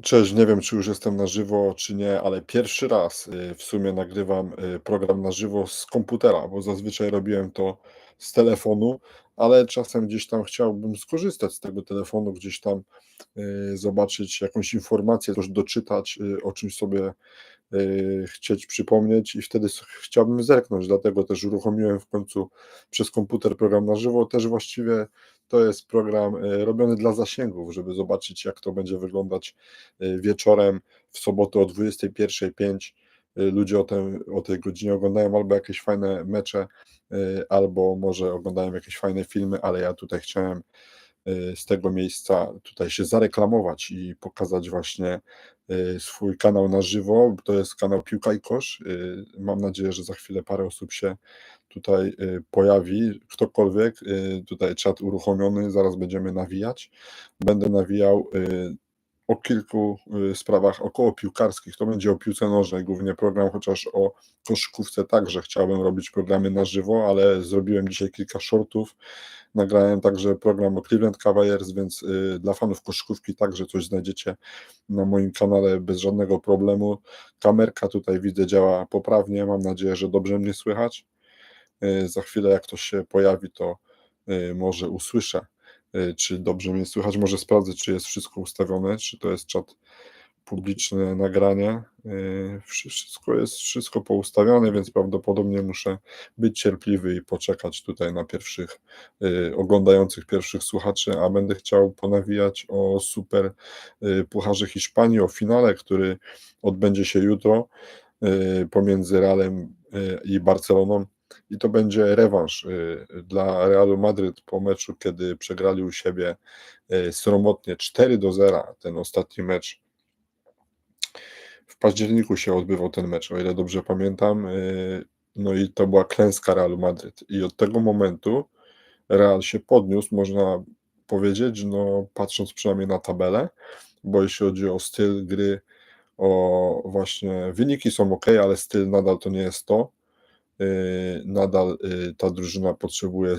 Cześć, nie wiem, czy już jestem na żywo, czy nie, ale pierwszy raz y, w sumie nagrywam y, program na żywo z komputera, bo zazwyczaj robiłem to z telefonu, ale czasem gdzieś tam chciałbym skorzystać z tego telefonu, gdzieś tam y, zobaczyć jakąś informację, coś doczytać, o czymś sobie chcieć przypomnieć i wtedy chciałbym zerknąć, dlatego też uruchomiłem w końcu przez komputer program na żywo. Też właściwie to jest program y, robiony dla zasięgów, żeby zobaczyć, jak to będzie wyglądać y, wieczorem w sobotę o 21.05. y, Ludzie o, tym, o tej godzinie oglądają albo jakieś fajne mecze, albo może oglądają jakieś fajne filmy, ale ja tutaj chciałem z tego miejsca tutaj się zareklamować i pokazać właśnie swój kanał na żywo. To jest kanał Piłka i Kosz. Y, Mam nadzieję, że za chwilę parę osób się tutaj y, pojawi. Ktokolwiek, y, tutaj czat uruchomiony, zaraz będziemy nawijać. Będę nawijał y, o kilku y, sprawach około piłkarskich. To będzie o piłce nożnej głównie program, chociaż o koszykówce także chciałbym robić programy na żywo, ale zrobiłem dzisiaj kilka shortów. Nagrałem także program o Cleveland Cavaliers, więc y, dla fanów koszykówki także coś znajdziecie na moim kanale bez żadnego problemu. Kamerka tutaj widzę działa poprawnie, mam nadzieję, że dobrze mnie słychać. Y, Za chwilę jak ktoś się pojawi, to y, może usłyszę, czy dobrze mnie słychać. Może sprawdzę, czy jest wszystko ustawione, czy to jest czat publiczne nagranie. Y, wszy- Wszystko jest wszystko poustawione, więc prawdopodobnie muszę być cierpliwy i poczekać tutaj na pierwszych y, oglądających pierwszych słuchaczy, a będę chciał ponawijać o super y, Pucharze Hiszpanii, o finale, który odbędzie się jutro pomiędzy Realem i Barceloną. I to będzie rewanż dla Realu Madryt po meczu, kiedy przegrali u siebie sromotnie 4 do 0. Ten ostatni mecz w październiku się odbywał ten mecz, o ile dobrze pamiętam. y, No i to była klęska Realu Madryt. I od tego momentu Real się podniósł, można powiedzieć, no patrząc przynajmniej na tabelę, bo jeśli chodzi o styl gry, o właśnie wyniki są ok, ale styl nadal to nie jest to. Y, Nadal y, ta drużyna potrzebuje,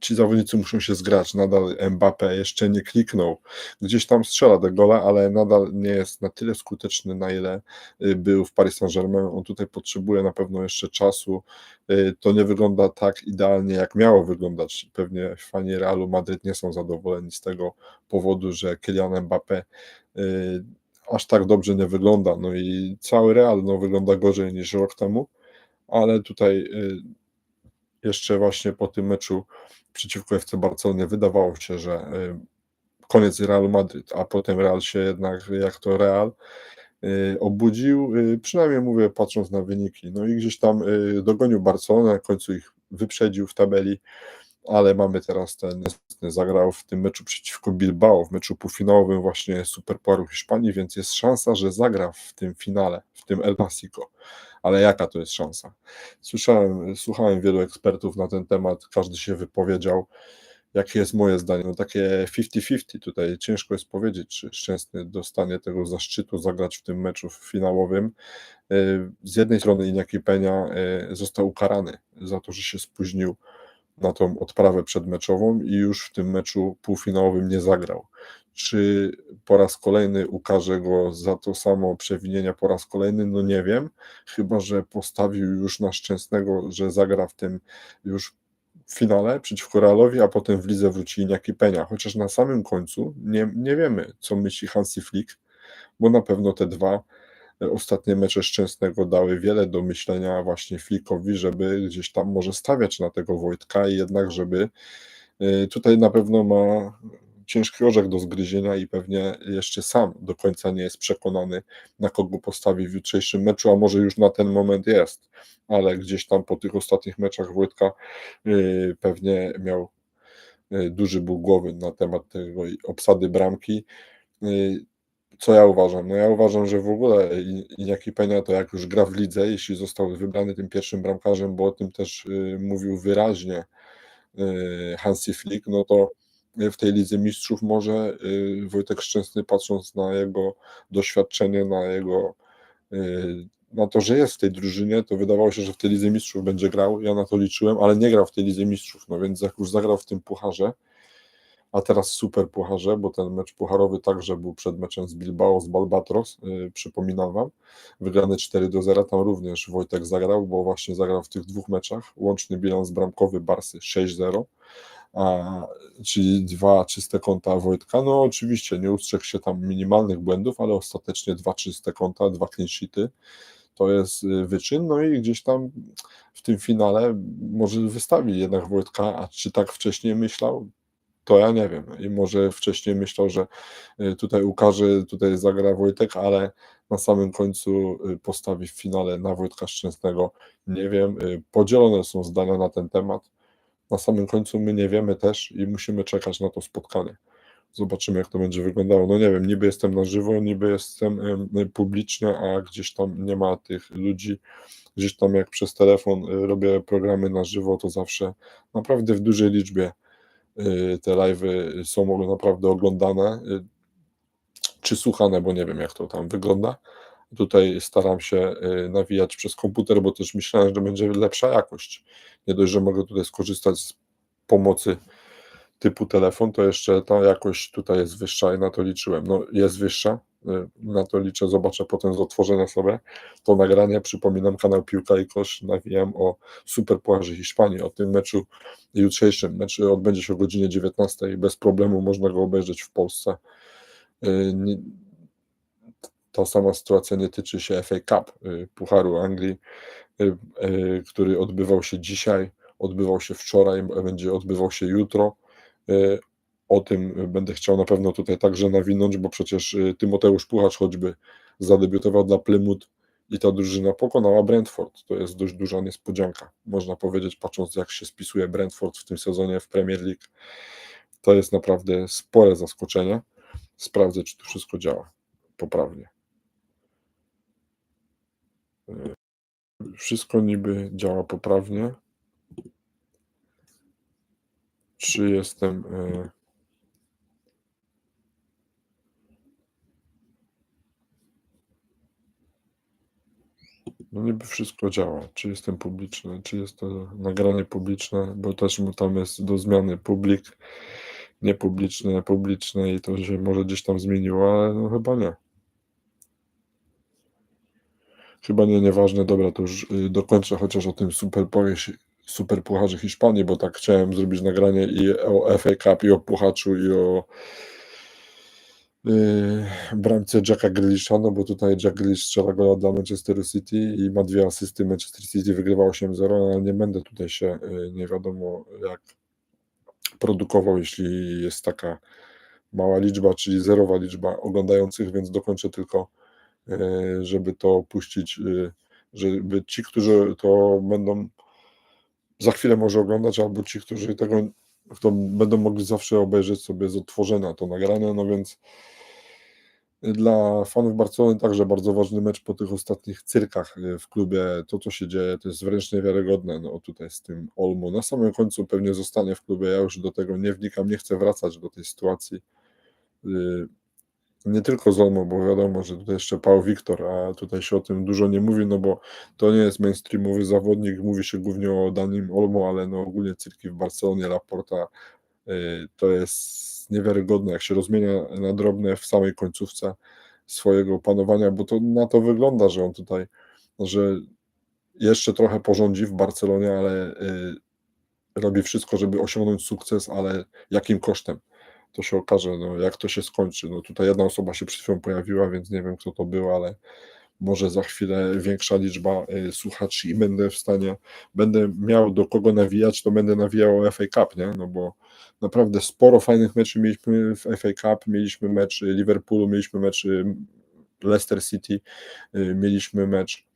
ci zawodnicy muszą się zgrać. Nadal Mbappé jeszcze nie kliknął. Gdzieś tam strzela do gola, ale nadal nie jest na tyle skuteczny, na ile y, był w Paris Saint-Germain. On tutaj potrzebuje na pewno jeszcze czasu. Y, To nie wygląda tak idealnie, jak miało wyglądać. Pewnie fani Realu Madryt nie są zadowoleni z tego powodu, że Kylian Mbappé y, aż tak dobrze nie wygląda. No i cały Real no, wygląda gorzej niż rok temu, ale tutaj jeszcze właśnie po tym meczu przeciwko FC Barcelonie wydawało się, że y, koniec Realu Madryt, a potem Real się jednak, jak to Real, y, obudził, y, przynajmniej mówię patrząc na wyniki. No i gdzieś tam dogonił Barcelonę, w końcu ich wyprzedził w tabeli, ale mamy teraz ten, zagrał w tym meczu przeciwko Bilbao, w meczu półfinałowym właśnie Superpucharu Hiszpanii, więc jest szansa, że zagra w tym finale, w tym El Clasico. Ale jaka to jest szansa? Słyszałem, słuchałem wielu ekspertów na ten temat, każdy się wypowiedział. Jakie jest moje zdanie? No takie 50-50 tutaj ciężko jest powiedzieć, czy Szczęsny dostanie tego zaszczytu zagrać w tym meczu finałowym. Y, Z jednej strony Iñaki Peña y, został ukarany za to, że się spóźnił na tą odprawę przedmeczową i już w tym meczu półfinałowym nie zagrał. Czy po raz kolejny ukaże go za to samo przewinienia po raz kolejny? No nie wiem, chyba że postawił już na Szczęsnego, że zagra w tym już finale przeciwko Realowi, a potem w lidze wróci Iñaki Peña. Chociaż na samym końcu nie, nie wiemy, co myśli Hansi Flick, bo na pewno te dwa ostatnie mecze Szczęsnego dały wiele do myślenia właśnie Flickowi, żeby gdzieś tam może stawiać na tego Wojtka i jednak, żeby e, tutaj na pewno ma ciężki orzech do zgryzienia i pewnie jeszcze sam do końca nie jest przekonany, na kogo postawi w jutrzejszym meczu, a może już na ten moment jest, ale gdzieś tam po tych ostatnich meczach Wojtka y, pewnie miał y, duży ból głowy na temat tego obsady bramki. Co ja uważam? No ja uważam, że w ogóle Iñaki Peña to jak już gra w lidze, jeśli został wybrany tym pierwszym bramkarzem, bo o tym też y, mówił wyraźnie y, Hansi Flick, no to w tej Lidze Mistrzów może y, Wojtek Szczęsny patrząc na jego doświadczenie, na jego y, na to, że jest w tej drużynie, to wydawało się, że w tej Lidze Mistrzów będzie grał, ja na to liczyłem, ale nie grał w tej Lidze Mistrzów, no więc jak już zagrał w tym pucharze, a teraz super pucharze, bo ten mecz pucharowy także był przed meczem z Bilbao, z Balbatros, yy, przypominam Wam, wygrany 4 do 0, tam również Wojtek zagrał, bo właśnie zagrał w tych dwóch meczach, łączny bilans bramkowy Barsy 6-0, a, czyli dwa czyste konta Wojtka, no oczywiście nie ustrzegł się tam minimalnych błędów, ale ostatecznie dwa czyste konta, dwa clean sheety, to jest y, wyczyn, no i gdzieś tam w tym finale może wystawi jednak Wojtka, a czy tak wcześniej myślał? To ja nie wiem. I może wcześniej myślał, że y, tutaj ukaże, tutaj zagra Wojtek, ale na samym końcu y, postawi w finale na Wojtka Szczęsnego. Nie wiem. Podzielone są zdania na ten temat. Na samym końcu my nie wiemy też i musimy czekać na to spotkanie. Zobaczymy, jak to będzie wyglądało. No nie wiem, niby jestem na żywo, niby jestem publicznie, a gdzieś tam nie ma tych ludzi. Gdzieś tam jak przez telefon y, robię programy na żywo, to zawsze naprawdę w dużej liczbie y, te live'y są naprawdę oglądane y, czy słuchane, bo nie wiem, jak to tam wygląda. Tutaj staram się nawijać przez komputer, bo też myślałem, że będzie lepsza jakość. Nie dość, że mogę tutaj skorzystać z pomocy typu telefon, to jeszcze ta jakość tutaj jest wyższa i na to liczyłem. No jest wyższa, y, na to liczę, zobaczę potem z otworzenia sobie to nagranie. Przypominam, kanał Piłka i Kosz, nawijam o Superpucharze Hiszpanii, o tym meczu jutrzejszym. Mecz odbędzie się o godzinie 19 i bez problemu można go obejrzeć w Polsce. Y, ta sama sytuacja nie tyczy się FA Cup, y, Pucharu Anglii, który odbywał się dzisiaj, odbywał się wczoraj, będzie odbywał się jutro o tym będę chciał na pewno tutaj także nawinąć, bo przecież e, Tymoteusz Puchacz choćby zadebiutował dla Plymouth i ta drużyna pokonała Brentford. To jest dość duża niespodzianka, można powiedzieć, patrząc jak się spisuje Brentford w tym sezonie w Premier League. To jest naprawdę spore zaskoczenie. Sprawdzę, czy to wszystko działa poprawnie. E, wszystko niby działa poprawnie. czy jestem. No niby wszystko działa. Czy jestem publiczny, czy jest to nagranie publiczne, bo też mu tam jest do zmiany publik, niepubliczne, publiczne i to się może gdzieś tam zmieniło, ale no chyba nie. Chyba nie, nieważne. Dobra, to już y, dokończę chociaż o tym super super pucharze Hiszpanii, bo tak chciałem zrobić nagranie i o FA Cup, i o puchaczu, i o bramce Jacka Grealisha, no bo tutaj Jack Grealish strzela gola dla Manchester City i ma dwie asysty, Manchester City wygrywa 8-0, ale nie będę tutaj się yy, nie wiadomo jak produkował, jeśli jest taka mała liczba, czyli zerowa liczba oglądających, więc dokończę tylko, yy, żeby to puścić, żeby ci, którzy to będą za chwilę może oglądać, albo ci, którzy tego to będą mogli zawsze obejrzeć sobie z odtworzenia to nagranie, no więc dla fanów Barcelony także bardzo ważny mecz po tych ostatnich cyrkach y, w klubie. To, co się dzieje, to jest wręcz niewiarygodne. No tutaj z tym Olmo. Na samym końcu pewnie zostanie w klubie. Ja już do tego nie wnikam, nie chcę wracać do tej sytuacji. Nie tylko Zolmo, bo wiadomo, że tutaj jeszcze Paul Wiktor, a tutaj się o tym dużo nie mówi, no bo to nie jest mainstreamowy zawodnik, mówi się głównie o Danim Olmo, ale no ogólnie cyrki w Barcelonie, Laporta y, to jest niewiarygodne, jak się rozmienia na drobne w samej końcówce swojego panowania, bo to na to wygląda, że on tutaj, że jeszcze trochę porządzi w Barcelonie, ale y, robi wszystko, żeby osiągnąć sukces, ale jakim kosztem? To się okaże, no, jak to się skończy. No, tutaj jedna osoba się przed chwilą pojawiła, więc nie wiem, kto to był, ale może za chwilę większa liczba y, słuchaczy i będę w stanie, będę miał do kogo nawijać, to będę nawijał o FA Cup, nie? No bo naprawdę sporo fajnych meczów mieliśmy w FA Cup, mieliśmy mecz Liverpoolu, mieliśmy mecz y, Leicester City, y, mieliśmy mecz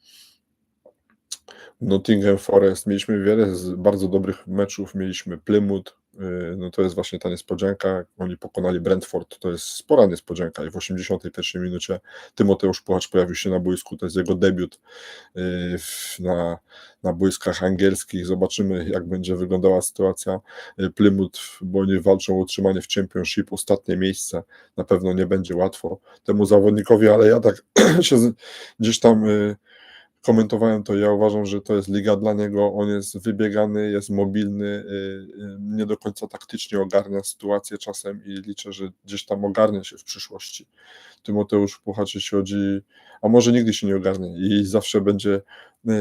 Nottingham Forest, mieliśmy wiele bardzo dobrych meczów, mieliśmy Plymouth, y, no to jest właśnie ta niespodzianka, oni pokonali Brentford, to jest spora niespodzianka. I w 81 minucie Tymoteusz Puchacz pojawił się na boisku, to jest jego debiut y, na, na boiskach angielskich, zobaczymy jak będzie wyglądała sytuacja y, Plymouth, bo oni walczą o utrzymanie w Championship, ostatnie miejsce, na pewno nie będzie łatwo temu zawodnikowi, ale ja tak się gdzieś tam komentowałem to, ja uważam, że to jest liga dla niego, on jest wybiegany, jest mobilny, y, y, nie do końca taktycznie ogarnia sytuację czasem i liczę, że gdzieś tam ogarnia się w przyszłości. Tymoteusz Puchacz, jeśli chodzi, a może nigdy się nie ogarnie i zawsze będzie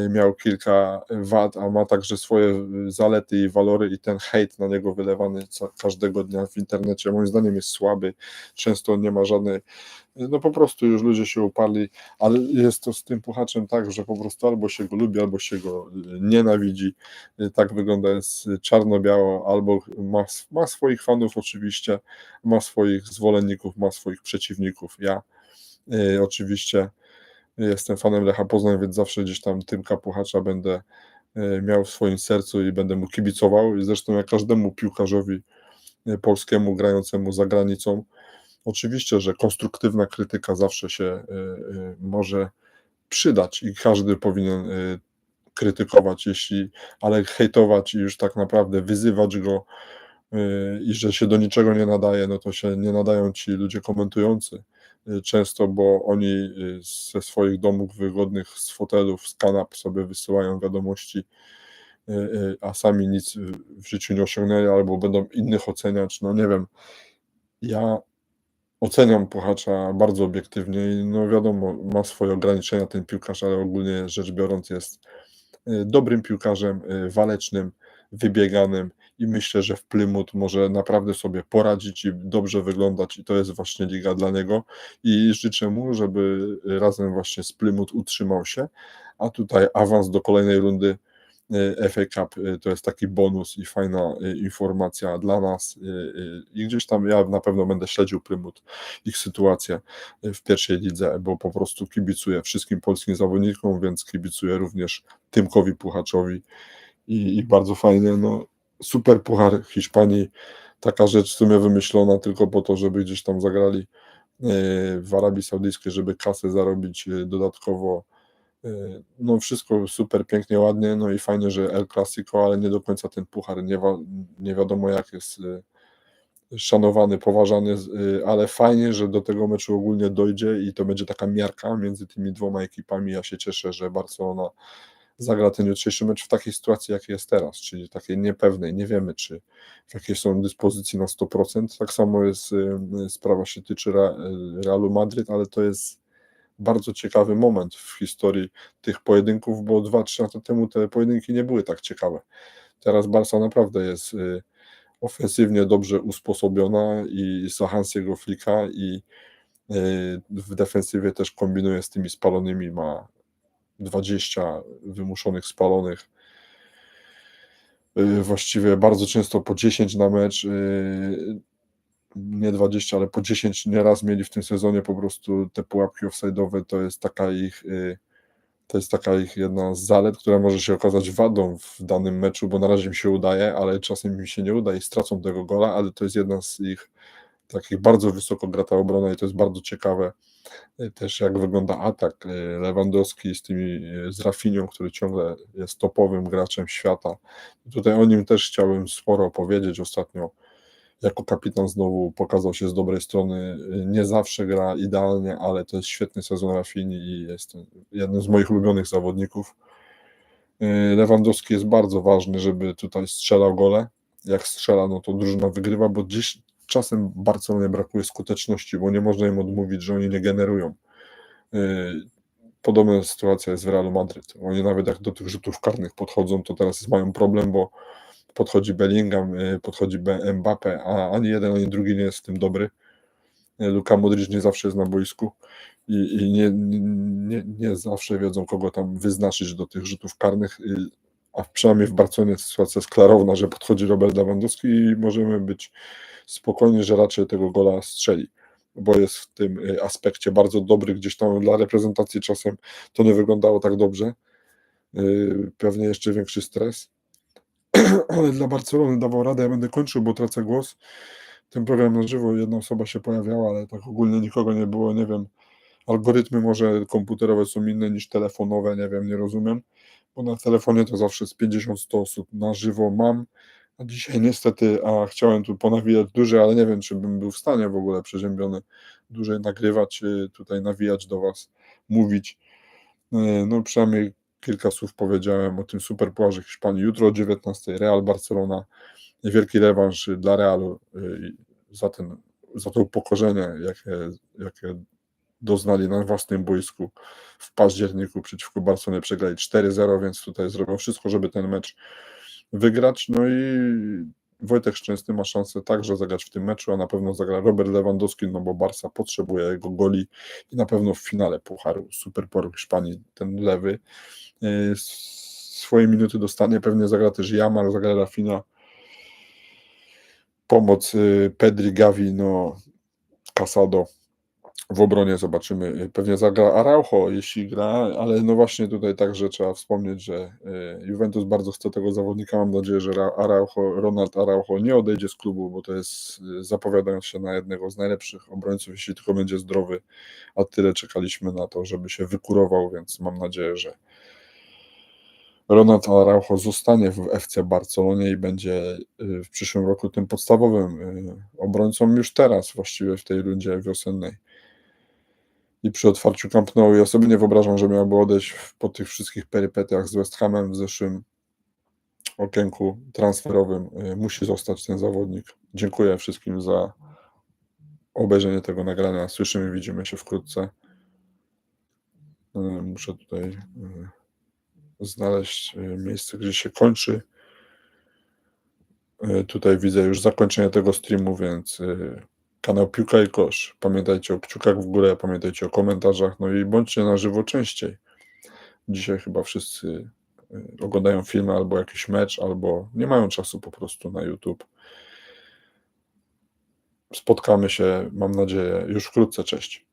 miał kilka wad, a ma także swoje zalety i walory i ten hejt na niego wylewany każdego dnia w internecie moim zdaniem jest słaby, często nie ma żadnej, no po prostu już ludzie się uparli, ale jest to z tym Puchaczem tak, że po prostu albo się go lubi, albo się go nienawidzi, tak wygląda, jest czarno-biało, albo ma, ma swoich fanów oczywiście, ma swoich zwolenników, ma swoich przeciwników, ja y, oczywiście jestem fanem Lecha Poznań, więc zawsze gdzieś tam Tymka Puchacza będę y, miał w swoim sercu i będę mu kibicował. I zresztą jak każdemu piłkarzowi y, polskiemu grającemu za granicą, Oczywiście, że konstruktywna krytyka zawsze się y, może przydać i każdy powinien krytykować, jeśli, ale hejtować i już tak naprawdę wyzywać go i że się do niczego nie nadaje, no to się nie nadają ci ludzie komentujący często, bo oni ze swoich domów wygodnych, z fotelów, z kanap sobie wysyłają wiadomości, a sami nic w życiu nie osiągnęli albo będą innych oceniać, no nie wiem. Ja Oceniam Puchacza bardzo obiektywnie i no wiadomo, ma swoje ograniczenia. Ten piłkarz, ale ogólnie rzecz biorąc jest y, dobrym piłkarzem, y, walecznym, wybieganym i myślę, że w Plymouth może naprawdę sobie poradzić i dobrze wyglądać i to jest właśnie liga dla niego. I życzę mu, żeby razem właśnie z Plymouth utrzymał się, a tutaj awans do kolejnej rundy Y, FA Cup y, to jest taki bonus i fajna y, informacja dla nas i gdzieś tam ja na pewno będę śledził Plymouth, ich sytuację w pierwszej lidze, bo po prostu kibicuję wszystkim polskim zawodnikom, więc kibicuję również Tymkowi Puchaczowi i, i bardzo fajnie, no super puchar Hiszpanii, taka rzecz w sumie wymyślona tylko po to, żeby gdzieś tam zagrali w Arabii Saudyjskiej, żeby kasę zarobić dodatkowo Y, no wszystko super, pięknie, ładnie, no i fajnie, że El Clasico, ale nie do końca ten puchar, nie, nie wiadomo jak jest szanowany, poważany, ale fajnie, że do tego meczu ogólnie dojdzie i to będzie taka miarka między tymi dwoma ekipami. Ja się cieszę, że Barcelona zagra ten jutrzejszy mecz w takiej sytuacji, jakiej jest teraz, czyli takiej niepewnej, nie wiemy, czy w jakiej są dyspozycji na 100%. Tak samo jest sprawa się tyczy Realu Madryt, ale to jest bardzo ciekawy moment w historii tych pojedynków, bo 2-3 lata temu te pojedynki nie były tak ciekawe. Teraz Barca naprawdę jest y, ofensywnie dobrze usposobiona i za Hansiego Flika i y, w defensywie też kombinuje z tymi spalonymi, ma 20 wymuszonych spalonych, y, właściwie bardzo często po 10 na mecz, nie 20, ale po 10 nieraz mieli w tym sezonie po prostu te pułapki offside'owe, to jest taka ich y, to jest taka ich jedna z zalet, która może się okazać wadą w danym meczu, bo na razie mi się udaje, ale czasem mi się nie uda i stracą tego gola, ale to jest jedna z ich takich bardzo wysoko grata obrona i to jest bardzo ciekawe. y, też jak wygląda atak y, Lewandowski z tymi z Rafinią, który ciągle jest topowym graczem świata. Tutaj o nim też chciałem sporo opowiedzieć ostatnio jako kapitan znowu pokazał się z dobrej strony. Nie zawsze gra idealnie, ale to jest świetny sezon Rafini i jest jednym z moich ulubionych zawodników. Lewandowski jest bardzo ważny, żeby tutaj strzelał gole. Jak strzela, no to drużyna wygrywa, bo gdzieś czasem Barcelonie brakuje skuteczności, bo nie można im odmówić, że oni nie generują. Podobna sytuacja jest w Realu Madryt. Oni nawet jak do tych rzutów karnych podchodzą, to teraz mają problem, bo podchodzi Bellingham, y, podchodzi Mbappe, a ani jeden, ani drugi nie jest w tym dobry. Y, Luka Modric nie zawsze jest na boisku i, i nie, nie, nie zawsze wiedzą, kogo tam wyznaczyć do tych rzutów karnych, y, a przynajmniej w Barcelonie sytuacja jest klarowna, że podchodzi Robert Lewandowski i możemy być spokojni, że raczej tego gola strzeli, bo jest w tym aspekcie bardzo dobry, gdzieś tam dla reprezentacji czasem to nie wyglądało tak dobrze, pewnie jeszcze większy stres, ale dla Barcelony dawał radę. Ja będę kończył, bo tracę głos. Ten program na żywo, jedna osoba się pojawiała, ale tak ogólnie nikogo nie było, nie wiem. Algorytmy może komputerowe są inne niż telefonowe, nie wiem, nie rozumiem, bo na telefonie to zawsze z 50-100 osób na żywo mam, dzisiaj niestety, a chciałem tu ponawijać dłużej, ale nie wiem, czy bym był w stanie w ogóle przeziębiony dłużej nagrywać, y, tutaj nawijać do Was, mówić Yy, no przynajmniej kilka słów powiedziałem o tym superpucharze Hiszpanii. Jutro o 19:00 Real Barcelona. Wielki rewanż dla Realu, yy, za ten za to upokorzenie, jakie jakie doznali na własnym boisku w październiku przeciwko Barcelonie. Przegrali 4:0, więc tutaj zrobią wszystko, żeby ten mecz wygrać. No i Wojtek Szczęsny ma szansę także zagrać w tym meczu, a na pewno zagra Robert Lewandowski, no bo Barca potrzebuje jego goli i na pewno w finale Pucharu Superpucharu Hiszpanii ten lewy yy, swoje minuty dostanie. Pewnie zagra też Jamal, zagra Rafina. Pomoc yy, Pedri, Gavi, no Casado. W obronie zobaczymy. Pewnie zagra Araujo, jeśli gra, ale no właśnie tutaj także trzeba wspomnieć, że yy, Juventus bardzo chce tego zawodnika. Mam nadzieję, że Ra- Araujo, Ronald Araujo nie odejdzie z klubu, bo to jest yy, zapowiadając się na jednego z najlepszych obrońców, jeśli tylko będzie zdrowy. A tyle czekaliśmy na to, żeby się wykurował, więc mam nadzieję, że Ronald Araujo zostanie w FC Barcelonie i będzie w przyszłym roku tym podstawowym obrońcą już teraz, właściwie w tej rundzie wiosennej. I przy otwarciu Camp Nou ja sobie nie wyobrażam, że miałby odejść po tych wszystkich perypetiach z West Hamem w zeszłym okienku transferowym. Yy, Musi zostać ten zawodnik. Dziękuję wszystkim za obejrzenie tego nagrania. Słyszymy, widzimy się wkrótce. Yy, Muszę tutaj yy, znaleźć miejsce, gdzie się kończy. Tutaj widzę już zakończenie tego streamu, więc kanał Piłka i Kosz. Pamiętajcie o kciukach w górę, pamiętajcie o komentarzach, no i bądźcie na żywo częściej. Dzisiaj chyba wszyscy yy, oglądają filmy albo jakiś mecz, albo nie mają czasu po prostu na YouTube. Spotkamy się, mam nadzieję, już wkrótce. Cześć.